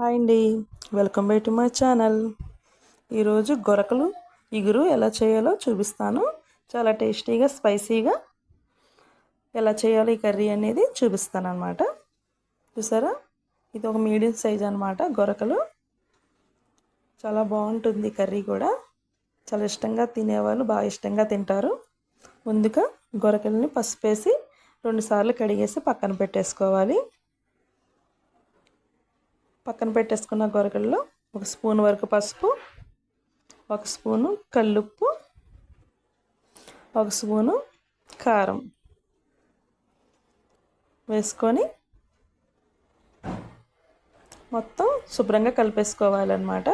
Hi అండి. Welcome back to my channel. ఈరోజు గొరకలు ఇగురు ఎలా చేయాలో చూపిస్తాను. చాలా టేస్టీగా స్పైసీగా ఎలా చేయాలో ఈ కర్రీ అనేది చూపిస్తాను అనమాట చూసారా? ఇది ఒక మీడియం సైజ్ అనమాట గొరకలు. చాలా బాగుంటుంది కర్రీ కూడా. చాలా ఇష్టంగా తినేవాళ్ళు బాగా ఇష్టంగా తింటారు. ముందుగా గొరకల్ని పసుపు వేసి రెండుసార్లు కడిగేసి పక్కన పెట్టేసుకోవాలి. పక్కన పెట్టేసుకున్న గొరగల్లో ఒక స్పూన్ వరకు పసుపు ఒక స్పూను కల్లుప్పు ఒక స్పూను కారం వేసుకొని మొత్తం శుభ్రంగా కలిపేసుకోవాలన్నమాట.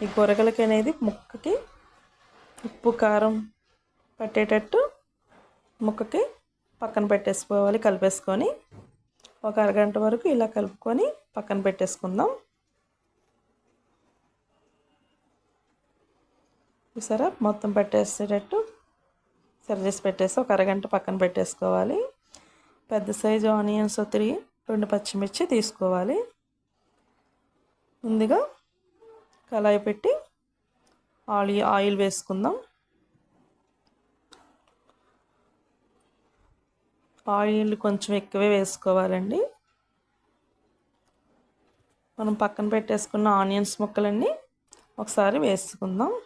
ఈ గొరగలకి అనేది ముక్కకి ఉప్పు కారం పట్టేటట్టు ముక్కకి పక్కన పెట్టేసుకోవాలి కలిపేసుకొని. ఒక అరగంట వరకు ఇలా కలుపుకొని పక్కన పెట్టేసుకుందాం. చూసారా? మొత్తం పెట్టేసేటట్టు సరి చేసి పెట్టేసి ఒక అరగంట పక్కన పెట్టేసుకోవాలి. పెద్ద సైజు ఆనియన్స్ త్రీ రెండు పచ్చిమిర్చి తీసుకోవాలి. ముందుగా కళాయి పెట్టి ఆయిల్ ఆయిల్ వేసుకుందాం. ఆయిల్ కొంచెం ఎక్కువే వేసుకోవాలండి. మనం పక్కన పెట్టేసుకున్న ఆనియన్స్ ముక్కలన్నీ ఒకసారి వేసుకుందాం.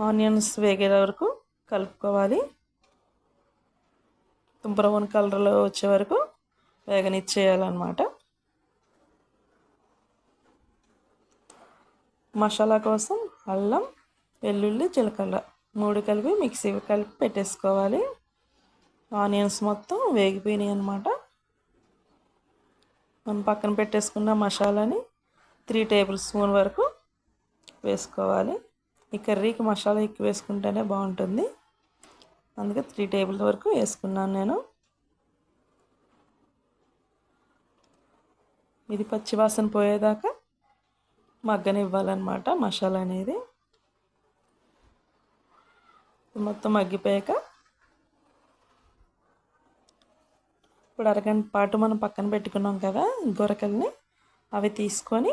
ఆనియన్స్ వేగే వరకు కలుపుకోవాలి. బ్రౌన్ కలర్లో వచ్చే వరకు వేగనిచ్చేయాలన్నమాట. మసాలా కోసం అల్లం వెల్లుల్లి జీలకర్ర మూడు కలిపి మిక్సీ కలిపి పెట్టేసుకోవాలి. ఆనియన్స్ మొత్తం వేగిపోయినాయి అనమాట మనం పక్కన పెట్టేసుకున్న మసాలాని త్రీ టేబుల్ స్పూన్ వరకు వేసుకోవాలి. ఈ కర్రీకి మసాలా ఎక్కువ వేసుకుంటేనే బాగుంటుంది. అందుకే త్రీ టేబుల్ వరకు వేసుకున్నాను నేను. ఇది పచ్చివాసన పోయేదాకా మగ్గనివ్వాలన్నమాట మసాలా అనేది. మొత్తం మగ్గిపోయాక ఇప్పుడు అరగంట పాటు మనం పక్కన పెట్టుకున్నాం కదా గొరకల్ని అవి తీసుకొని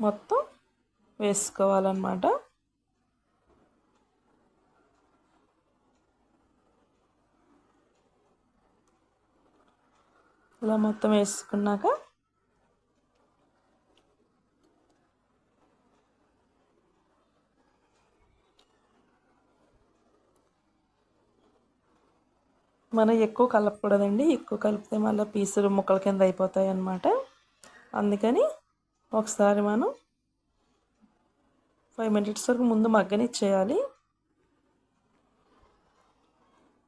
మొత్తం వేసుకోవాలన్నమాట. ఇలా మొత్తం వేసుకున్నాక మనం ఎక్కువ కలపకూడదండి. ఎక్కువ కలిపితే మళ్ళీ పీసులు ముక్కల కింద అయిపోతాయి అన్నమాట. అందుకని ఒకసారి మనం ఫైవ్ మినిట్స్ వరకు ముందు మగ్గనిచ్చేయాలి.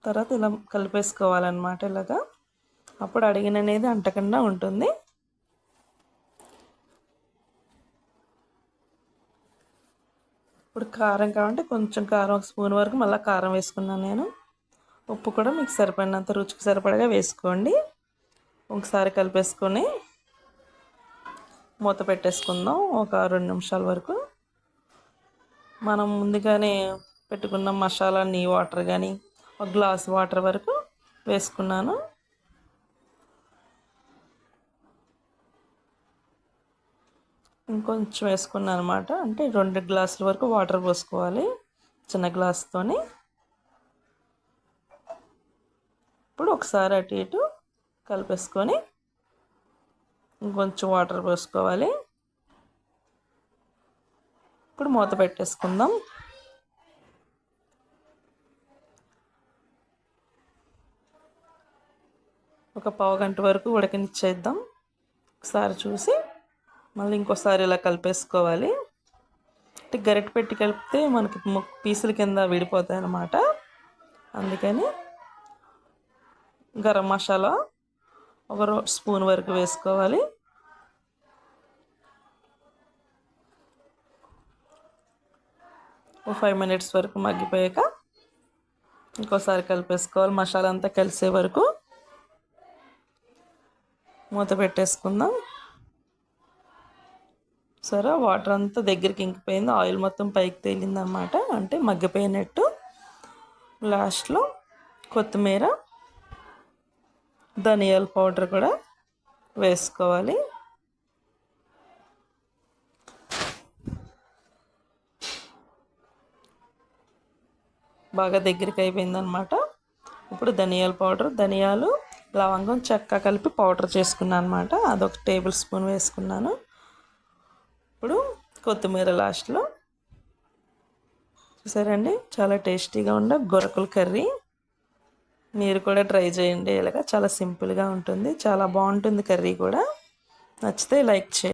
తర్వాత ఇలా కలిపేసుకోవాలన్నమాట ఇలాగా. అప్పుడు అడిగిన అనేది అంటకుండా ఉంటుంది. ఇప్పుడు కారం కావాలంటే కొంచెం కారం ఒక స్పూన్ వరకు మళ్ళీ కారం వేసుకున్నాను నేను. ఉప్పు కూడా మీకు సరిపడినంత రుచికి సరిపడగా వేసుకోండి. ఒకసారి కలిపేసుకొని మూత పెట్టేసుకుందాం ఒక రెండు నిమిషాల వరకు. మనం ముందుగానే పెట్టుకున్న మసాలా నీ వాటర్ కానీ ఒక గ్లాస్ వాటర్ వరకు వేసుకున్నాను. ఇంకొంచెం వేసుకున్నాను అనమాట అంటే రెండు గ్లాసుల వరకు వాటర్ పోసుకోవాలి చిన్న గ్లాస్తోని ఇప్పుడు ఒకసారి అటు ఇటు కలిపేసుకొని ఇంకొంచెం వాటర్ పోసుకోవాలి. ఇప్పుడు మూత పెట్టేసుకుందాం. ఒక పావు గంట వరకు ఉడకనిచ్చేద్దాం ఒకసారి చూసి మళ్ళీ ఇంకోసారి ఇలా కలిపేసుకోవాలి. అంటే గరిటె పెట్టి కలిపితే మనకి పీసుల కింద విడిపోతాయి అన్నమాట అందుకని గరం మసాలా ఒక స్పూన్ వరకు వేసుకోవాలి. ఒక ఫైవ్ మినిట్స్ వరకు మగ్గిపోయాక ఇంకోసారి కలిపేసుకోవాలి. మసాలా అంతా కలిసే వరకు మూత పెట్టేసుకుందాం. సరే వాటర్ అంతా దగ్గరికి ఇంకిపోయింది. ఆయిల్ మొత్తం పైకి తేలిందన్నమాట. అంటే మగ్గిపోయినట్టు లాస్ట్లో కొత్తిమీర ధనియాల పౌడర్ కూడా వేసుకోవాలి. బాగా దగ్గరికి అయిపోయిందనమాట ఇప్పుడు ధనియాల పౌడర్ ధనియాలు లవంగం చెక్క కలిపి పౌడర్ చేసుకున్నాను అనమాట అదొక టేబుల్ స్పూన్ వేసుకున్నాను. ఇప్పుడు కొత్తిమీర లాస్ట్లో చూసారండి? చాలా టేస్టీగా ఉండే గొరకుల కర్రీ. మీరు కూడా ట్రై చేయండి. ఇలాగా చాలా సింపుల్గా ఉంటుంది. చాలా బాగుంటుంది కర్రీ కూడా. నచ్చితే లైక్ చేయండి.